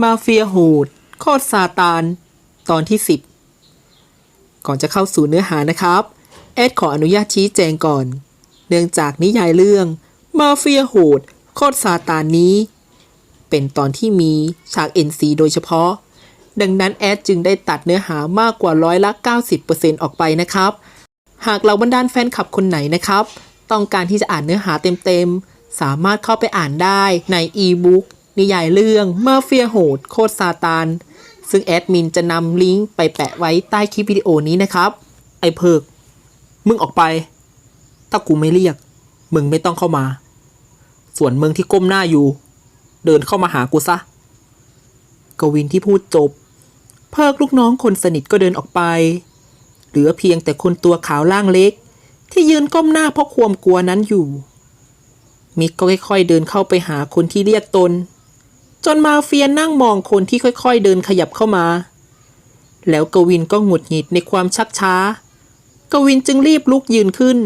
มาเฟียโหดโคตรซาตาน ตอนที่ 10 ก่อนจะเข้าสู่เนื้อหานะครับ แอดขออนุญาตชี้แจงก่อน เนื่องจากนิยายเรื่อง มาเฟียโหดโคตรซาตานนี้ เป็นตอนที่มีฉาก NC โดยเฉพาะ ดังนั้นแอดจึงได้ตัดเนื้อหามากกว่าร้อยละ 90%ออกไปนะครับ หากเราบรรดาแฟนคลับคนไหนนะครับ ต้องการที่จะอ่านเนื้อหาเต็มๆ สามารถเข้าไปอ่านได้ในอีบุ๊ก นิยายเรื่องมาเฟียโหดโคตรซาตาน ซึ่งแอดมินจะนำลิงก์ไปแปะไว้ใต้คลิปวิดีโอนี้นะครับ ไอเพิก มึงออกไป ถ้ากูไม่เรียก มึงไม่ต้องเข้ามา ส่วนมึงที่ก้มหน้าอยู่ เดินเข้ามาหากูซะ กวินที่พูดจบ เพิกลูกน้องคนสนิทก็เดินออกไป เหลือเพียงแต่คนตัวขาวล่างเล็ก ที่ยืนก้มหน้าเพราะความกลัวนั้นอยู่มิกก็ค่อยๆเดินเข้าไปหาคนที่เรียกตน จนมาเฟียนั่งมองคนที่ค่อยๆเดินขยับเข้ามา แล้วกวินก็หงุดหงิดในความชักช้า กวินจึงรีบลุกยืนขึ้น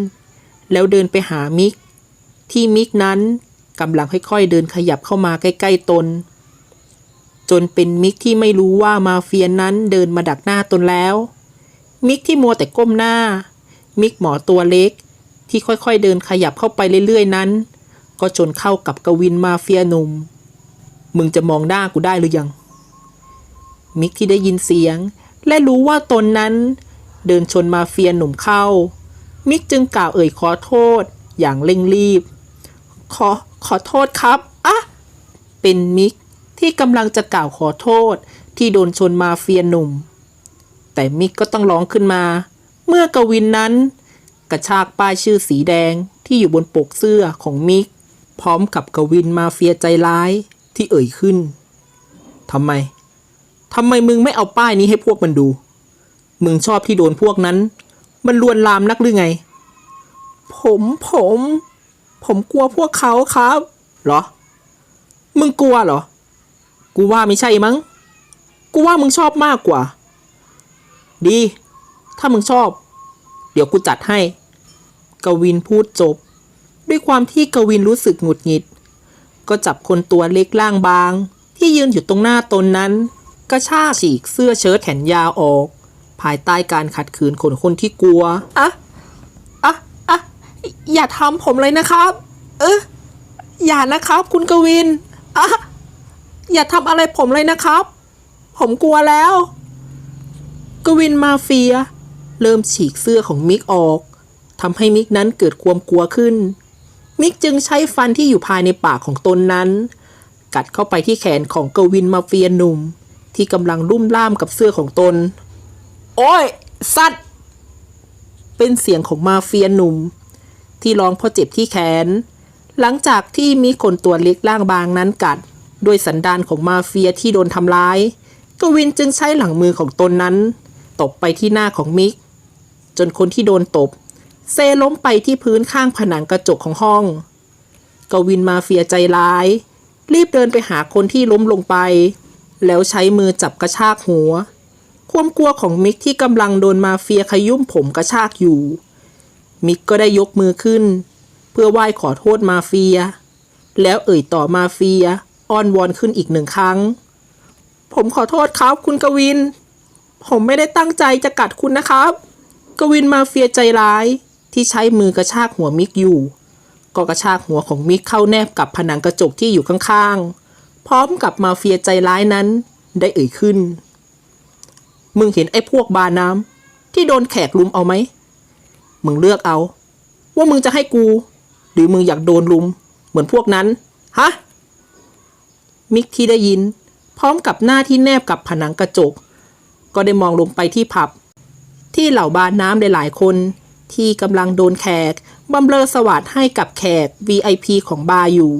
แล้วเดินไปหามิก ที่มิกนั้นกำลังค่อยๆเดินขยับเข้ามาใกล้ๆตน จนเป็นมิกที่ไม่รู้ว่ามาเฟียนั้นเดินมาดักหน้าตนแล้ว มิกที่มัวแต่ก้มหน้า มิกหมอตัวเล็ก ที่ค่อยๆเดินขยับเข้าไปเรื่อยๆนั้น ก็จนเข้ากับกวินมาเฟียหนุ่ม มึงจะมองหน้ากูได้หรือยัง มิกที่ได้ยินเสียง และรู้ว่าตนนั้น เดินชนมาเฟียหนุ่มเข้า มิกจึงกล่าวเอ่ยขอโทษ อย่างเร่งรีบ ขอขอโทษครับอะเป็นมิกที่กำลังจะกล่าวขอโทษที่โดนชนมาเฟียหนุ่ม แต่มิกก็ต้องร้องขึ้นมา เมื่อกวินนั้น กระชากป้ายชื่อสีแดงที่อยู่บนปกเสื้อของมิก พร้อมกับกวินมาเฟียใจร้าย ที่เอ่ยขึ้นทำไมทำไมมึงไม่เอาป้ายนี้ให้พวกมันดู มึงชอบที่โดนพวกนั้น มันลวนลามนักหรือไง ผมผม ผมกลัวพวกเขาครับเหรอ มึงกลัวเหรอ กูว่าไม่ใช่มั้ง กูว่ามึงชอบมากกว่า ดี ถ้ามึงชอบ เดี๋ยวกูจัดให้ กวินพูดจบ ด้วยความที่กวินรู้สึกหงุดหงิด ก็จับคนตัวเล็กล่างบาง ที่ยืนอยู่ตรงหน้าตนนั้น กระชากฉีกเสื้อเชิ้ตแขนยาวออก ภายใต้การขัดขืนคนคนที่กลัว อะอะอะอย่าทำผมเลยนะครับ เอออย่านะครับ คุณกวินอะอย่าทำอะไรผมเลยนะครับ ผมกลัวแล้ว กวินมาเฟีย เริ่มฉีกเสื้อของมิกออกทำให้มิกนั้นเกิดความกลัวขึ้น มิกจึงใช้ฟันที่อยู่ภายในปากของตนนั้น กัดเข้าไปที่แขนของกวินมาเฟียหนุ่ม ที่กำลังรุ่มล่ามกับเสื้อของตน โอ้ย สัตว์ เป็นเสียงของมาเฟียหนุ่ม ที่ร้องเพราะเจ็บที่แขน หลังจากที่มีคนตัวเล็กล่างบางนั้นกัดด้วยสันดานของมาเฟียที่โดนทำร้าย กวินจึงใช้หลังมือของตนนั้น ตบไปที่หน้าของมิก จนคนที่โดนตบ เซล้มไปที่พื้นข้างผนังกระจกของห้อง กวินมาเฟียใจร้าย รีบเดินไปหาคนที่ล้มลงไป แล้วใช้มือจับกระชากหัว ความกลัวของมิกที่กำลังโดนมาเฟียขยุ่มผมกระชากอยู่ มิกก็ได้ยกมือขึ้น เพื่อไหว้ขอโทษมาเฟีย แล้วเอ่ยต่อมาเฟีย อ้อนวอนขึ้นอีกหนึ่งครั้ง ผมขอโทษครับคุณกวิน ผมไม่ได้ตั้งใจจะกัดคุณนะครับ กวินมาเฟียใจร้าย ที่ใช้มือกระชากหัวมิกอยู่ ก็กระชากหัวของมิกเข้าแนบกับผนังกระจกที่อยู่ข้างๆ พร้อมกับมาเฟียใจร้ายนั้นได้เอ่ยขึ้น มึงเห็นไอ้พวกบาน้ำที่โดนแขกลุมเอาไหม มึงเลือกเอา ว่ามึงจะให้กู หรือมึงอยากโดนลุม เหมือนพวกนั้น ฮะ มิกที่ได้ยิน พร้อมกับหน้าที่แนบกับผนังกระจก ก็ได้มองลงไปที่ผับ ที่เหล่าบาน้ำหลายๆคน ที่กำลังโดนแขกบำเรอสวัสดให้กับแขก VIP ของบาร์อยู่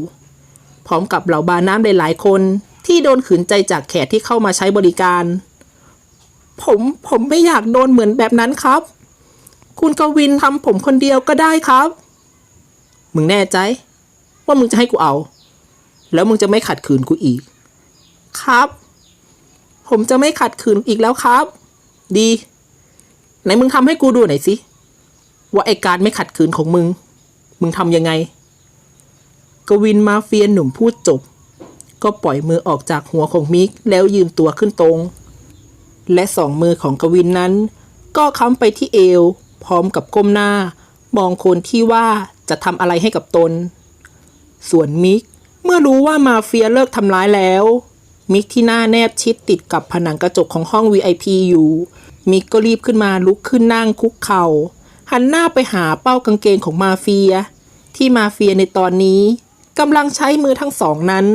พร้อมกับเหล่าบาน้ำหลายๆคนที่โดนขืนใจจากแขกที่เข้ามาใช้บริการ ผมผมไม่อยากโดนเหมือนแบบนั้นครับ คุณกวินทำผมคนเดียวก็ได้ครับ มึงแน่ใจ ว่ามึงจะให้กูเอา แล้วมึงจะไม่ขัดขืนกูอีก ครับ ผมจะไม่ขัดขืนอีกแล้วครับ ดี ไหนมึงทำให้กูดูหน่อยสิ ว่าไอการไม่ขัดขืนของมึง มึงทำยังไง กวินมาเฟียหนุ่มพูดจบ ก็ปล่อยมือออกจากหัวของมิกแล้วยืนตัวขึ้นตรง และสองมือของกวินนั้น ก็ค้ำไปที่เอว พร้อมกับก้มหน้า มองคนที่ว่าจะทำอะไรให้กับตน ส่วนมิกเมื่อรู้ว่ามาเฟียเลิกทำร้ายแล้ว มิกที่หน้าแนบชิดติดกับผนังกระจกของห้อง VIP อยู่ มิกก็รีบขึ้นมาลุกขึ้นนั่งคุกเข่า หันหน้าไปหาเป้ากางเกงของมาเฟีย ที่มาเฟียในตอนนี้กำลังใช้มือทั้งสองนั้น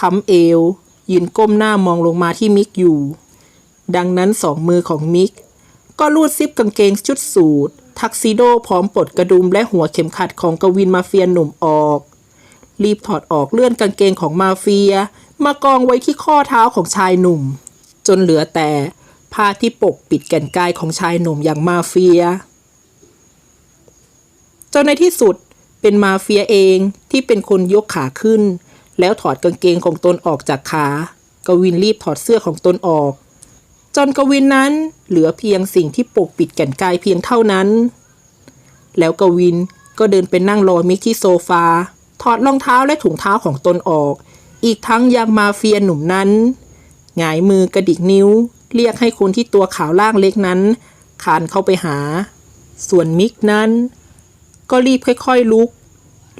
ค้ำเอว ยืนก้มหน้ามองลงมาที่มิกอยู่ ดังนั้นสองมือของมิก ก็ลูดซิปกางเกงชุดสูททักซิโดพร้อมปลดกระดุมและหัวเข็มขัดของกวินมาเฟียหนุ่มออก รีบถอดออกเลื่อนกางเกงของมาเฟีย มากองไว้ที่ข้อเท้าของชายหนุ่ม จนเหลือแต่ผ้าที่ปกปิดแก่นกายของชายหนุ่มอย่างมาเฟีย จนในที่สุดเป็นมาเฟียเองที่เป็นคนยกขาขึ้น แล้วถอดกางเกงของตนออกจากขากวินรีบถอดเสื้อของตนออก จนกวินนั้นเหลือเพียงสิ่งที่ปกปิดแก่นกายเพียงเท่านั้น แล้วกวินก็เดินไปนั่งรอมิกที่โซฟา ถอดรองเท้าและถุงเท้าของตนออก อีกทั้งยังมาเฟียหนุ่มนั้นหงายมือกระดิกนิ้ว เรียกให้คนที่ตัวขาวล่างเล็กนั้นคานเข้าไปหา ส่วนมิกนั้น ก็รีบค่อยๆลุก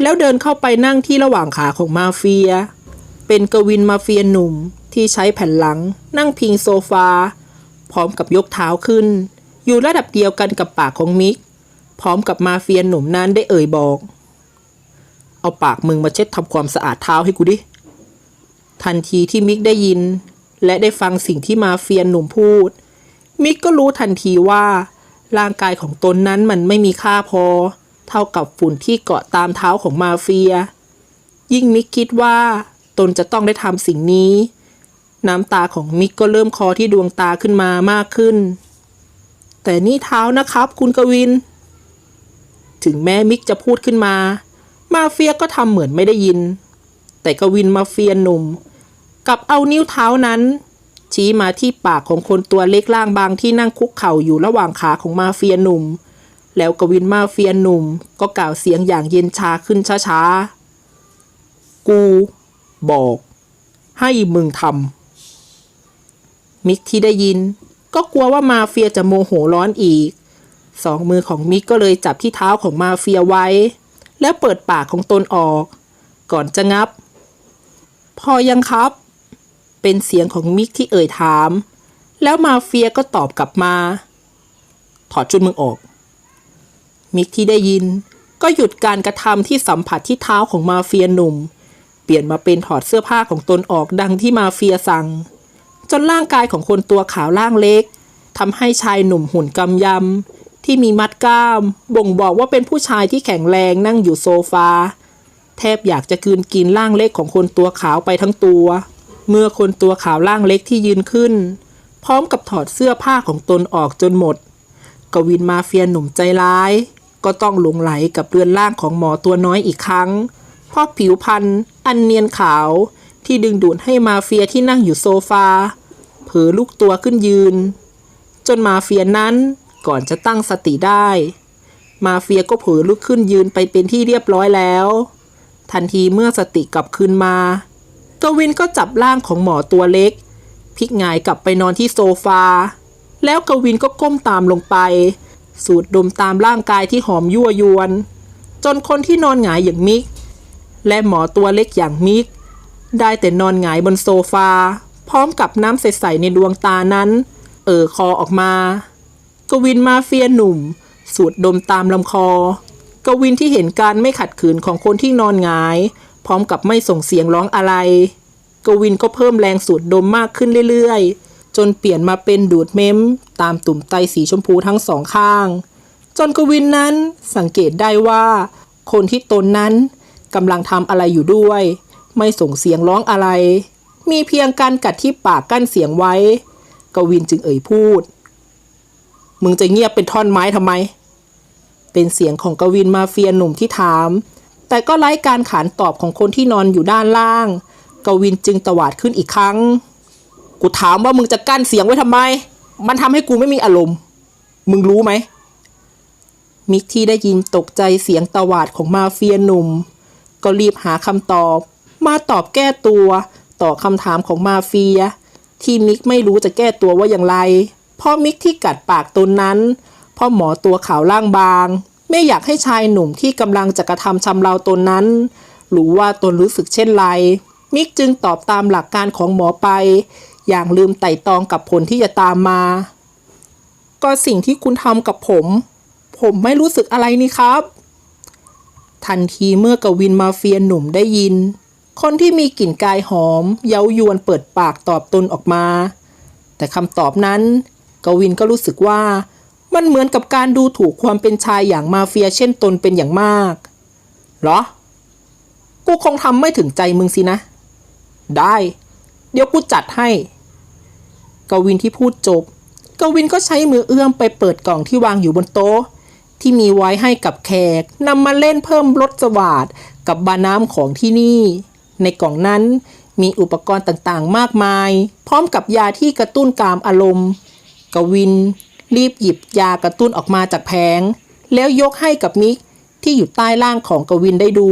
แล้วเดินเข้าไปนั่งที่ระหว่างขาของมาเฟีย เป็นกวินมาเฟียหนุ่มที่ใช้แผ่นหลัง นั่งพิงโซฟา พร้อมกับยกเท้าขึ้น อยู่ระดับเดียวกันกับปากของมิก พร้อมกับมาเฟียหนุ่มนั้นได้เอ่ยบอก เอาปากมึงมาเช็ดทำความสะอาดเท้าให้กูดิ ทันทีที่มิกได้ยิน และได้ฟังสิ่งที่มาเฟียหนุ่มพูด มิกก็รู้ทันทีว่าร่างกายของตนนั้นมันไม่มีค่าพอ เท่ากับฝุ่นที่เกาะตามเท้าของมาเฟีย ยิ่งมิกคิดว่า ตนจะต้องได้ทำสิ่งนี้ น้ำตาของมิกก็เริ่มคลอที่ดวงตาขึ้นมามากขึ้น แต่นี่เท้านะครับคุณกวิน ถึงแม้มิกจะพูดขึ้นมา มาเฟียก็ทำเหมือนไม่ได้ยิน แต่กวินมาเฟียหนุ่มกับเอานิ้วเท้านั้น ชี้มาที่ปากของคนตัวเล็กล่างบางที่นั่งคุกเข่าอยู่ระหว่างขาของมาเฟียหนุ่ม แล้วกวินมาเฟียหนุ่ม ก็กล่าวเสียงอย่างเย็นชาขึ้นช้าๆ กู บอก ให้มึงทำมิกที่ได้ยิน ก็กลัวว่ามาเฟียจะโมโหร้อนอีก สองมือของมิกก็เลยจับที่เท้าของมาเฟียไว้ แล้วเปิดปากของตนออก ก่อนจะงับ พอยังครับ เป็นเสียงของมิกที่เอ่ยถาม แล้วมาเฟียก็ตอบกลับมา ถอดชุดมึงออก มิกที่ได้ยิน ก็หยุดการกระทำที่สัมผัสที่เท้าของมาเฟียหนุ่ม เปลี่ยนมาเป็นถอดเสื้อผ้าของตนออกดังที่มาเฟียสั่ง จนร่างกายของคนตัวขาวล่างเล็กทำให้ชายหนุ่มหุ่นกำยำที่มีมัดกล้าม บ่งบอกว่าเป็นผู้ชายที่แข็งแรงนั่งอยู่โซฟา แทบอยากจะกืนกินร่างเล็กของคนตัวขาวไปทั้งตัว เมื่อคนตัวขาวร่างเล็กที่ยืนขึ้น พร้อมกับถอดเสื้อผ้าของตนออกจนหมด กวินมาเฟียหนุ่มใจร้าย ก็ต้องหลงไหลกับเรือนร่างของหมอตัวน้อยอีกครั้ง เพราะผิวพรรณอันเนียนขาวที่ดึงดูดให้มาเฟียที่นั่งอยู่โซฟา เผลอลุกตัวขึ้นยืน จนมาเฟียนั้นก่อนจะตั้งสติได้ มาเฟียก็เผลอลุกขึ้นยืนไปเป็นที่เรียบร้อยแล้ว ทันทีเมื่อสติกลับคืนมากวินก็จับร่างของหมอตัวเล็กพลิกงายกลับไปนอนที่โซฟา แล้วกวินก็ก้มตามลงไป สูดดมตามร่างกายที่หอมยั่วยวน จนคนที่นอนหงายอย่างมิก และหมอตัวเล็กอย่างมิก ได้แต่นอนหงายบนโซฟา พร้อมกับน้ำใสๆในดวงตานั้น เอ่อคอออกมา กวินมาเฟียหนุ่ม สูดดมตามลำคอ กวินที่เห็นการไม่ขัดขืนของคนที่นอนหงาย พร้อมกับไม่ส่งเสียงร้องอะไร กวินก็เพิ่มแรงสูดดมมากขึ้นเรื่อยๆ จนเปลี่ยนมาเป็นดูดเม้ม ตามตุ่มไตสีชมพูทั้งสองข้าง จนกวินนั้นสังเกตได้ว่า คนที่ตนนั้นกำลังทำอะไรอยู่ด้วย ไม่ส่งเสียงร้องอะไร มีเพียงการกัดที่ปากกั้นเสียงไว้ กวินจึงเอ่ยพูด มึงจะเงียบเป็นท่อนไม้ทำไม เป็นเสียงของกวินมาเฟียหนุ่มที่ถาม แต่ก็ไร้การขานตอบของคนที่นอนอยู่ด้านล่าง กวินจึงตวาดขึ้นอีกครั้ง กูถามว่ามึงจะกั้นเสียงไว้ทำไม มันทำให้กูไม่มีอารมณ์ มึงรู้ไหม มิกที่ได้ยินตกใจเสียงตวาดของมาเฟียหนุ่ม ก็รีบหาคำตอบ มาตอบแก้ตัว ต่อคำถามของมาเฟีย ที่มิกไม่รู้จะแก้ตัวว่าอย่างไร เพราะมิกที่กัดปากตนนั้นเพราะหมอตัวขาวล่างบาง ไม่อยากให้ชายหนุ่มที่กำลังจะกระทำชำเราตนนั้นรู้ว่าตนรู้สึกเช่นไร มิกจึงตอบตามหลักการของหมอไป อย่างลืมไต่ตองกับผลที่จะตามมา ก็สิ่งที่คุณทำกับผม ผมไม่รู้สึกอะไรนี่ครับ ทันทีเมื่อกวินมาเฟียหนุ่มได้ยิน คนที่มีกลิ่นกายหอม เย้ายวนเปิดปากตอบตนออกมา แต่คำตอบนั้น กวินก็รู้สึกว่า มันเหมือนกับการดูถูกความเป็นชายอย่างมาเฟียเช่นตนเป็นอย่างมาก เหรอ กูคงทำไม่ถึงใจมึงสินะ ได้ เดี๋ยวกูจัดให้ กวินที่พูดจบ กวินก็ใช้มือเอื้อมไปเปิดกล่องที่วางอยู่บนโต๊ะ ที่มีไว้ให้กับแขกนำมาเล่นเพิ่มรสสวาดกับบาน้ำของที่นี่ ในกล่องนั้นมีอุปกรณ์ต่างๆ มากมาย พร้อมกับยาที่กระตุ้นกามอารมณ์ กวิน รีบหยิบยากระตุ้นออกมาจากแผง แล้วยกให้กับมิกที่อยู่ใต้ล่างของกวินได้ดู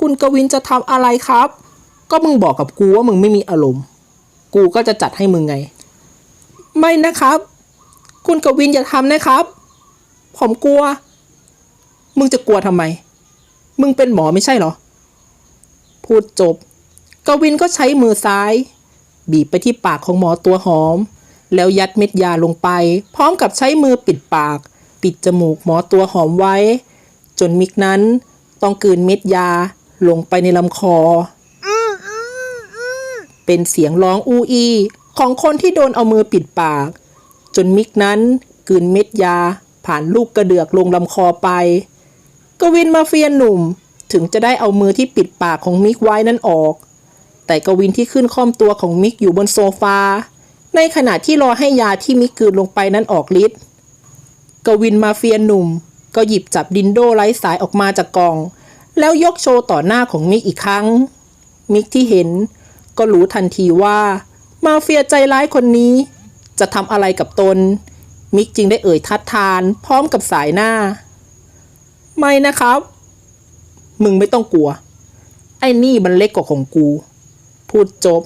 คุณกวินจะทำอะไรครับ ก็มึงบอกกับกูว่ามึงไม่มีอารมณ์ กูก็จะจัดให้มึงไง ไม่นะครับ คุณกวินอย่าทำนะครับ ผมกลัว มึงจะกลัวทำไม มึงเป็นหมอไม่ใช่เหรอ พูดจบ กวินก็ใช้มือซ้าย บีบไปที่ปากของหมอตัวหอม แล้วยัดเม็ดยาลงไป พร้อมกับใช้มือปิดปาก ปิดจมูกหมอตัวหอมไว้ จนมิกนั้นต้องกืนเม็ดยาลงไปในลำคอ เป็นเสียงร้องอูอีของคนที่โดนเอามือปิดปาก จนมิกนั้นกลืนเม็ดยา ผ่านลูกกระเดือกลงลำคอไป กวินมาเฟียหนุ่มถึงจะได้เอามือที่ปิดปากของมิกไว้นั้นออก แต่กวินที่ขึ้นค่อมตัวของมิกอยู่บนโซฟา ในขณะที่รอให้ยาที่มิกกลืนลงไปนั้นออกฤทธิ์กวินมาเฟียหนุ่ม ก็หยิบจับดินโดไร้สายออกมาจากกล่อง แล้วยกโชว์ต่อหน้าของมิกอีกครั้ง มิกที่เห็น ก็รู้ทันทีว่า มาเฟียใจร้ายคนนี้ จะทำอะไรกับตน มิกจึงได้เอ่ยทัดทาน พร้อมกับสายหน้า ไม่นะครับ มึงไม่ต้องกลัว ไอ้นี่มันเล็กกว่าของกู พูดจบ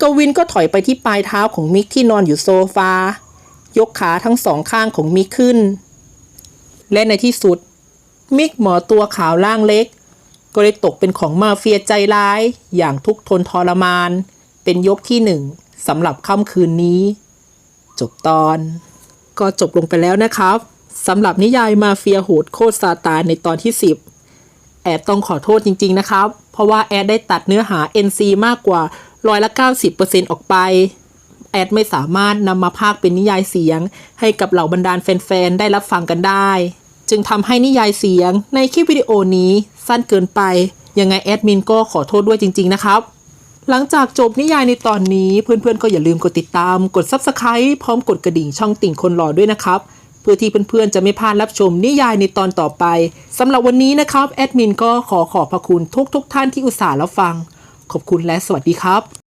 กวินก็ถอยไปที่ปลายเท้าของมิกที่นอนอยู่โซฟา ยกขาทั้งสองข้างของมิกขึ้น และในที่สุด มิกหมอตัวขาวล่างเล็ก ก็ได้ตกเป็นของมาเฟียใจร้าย อย่างทุกทนทรมาน เป็นยกที่หนึ่งสำหรับค่ำคืนนี้ จบตอน ก็จบลงไปแล้วนะครับสำหรับนิยายมาเฟียโหดโคตรซาตานในตอนที่ 10 แอดต้องขอโทษจริง ๆ นะครับ เพราะว่าแอดได้ตัดเนื้อหา NC มากกว่าร้อยละ 90%ออกไป แอดไม่สามารถนำมาพากเป็นนิยายเสียง ให้กับเหล่าบรรดาลแฟน ๆ ได้รับฟังกันได้ จึงทำให้นิยายเสียงในคลิปวิดีโอนี้ สั้นเกินไป ยังไงแอดมินก็ขอโทษด้วยจริง ๆ นะครับ หลังจากจบนิยายในตอนนี้เพื่อนๆก็อย่าลืมกดติดตาม กด Subscribe พร้อมกดกระดิ่งช่องติ่งคนหล่อด้วยนะครับ เพื่อที่เพื่อนๆจะไม่พลาดรับชมนิยายในตอนต่อไปสำหรับวันนี้นะครับแอดมินก็ขอขอบพระคุณทุกๆทท่านที่อุตส่าห์รับฟัง ขอบคุณและสวัสดีครับ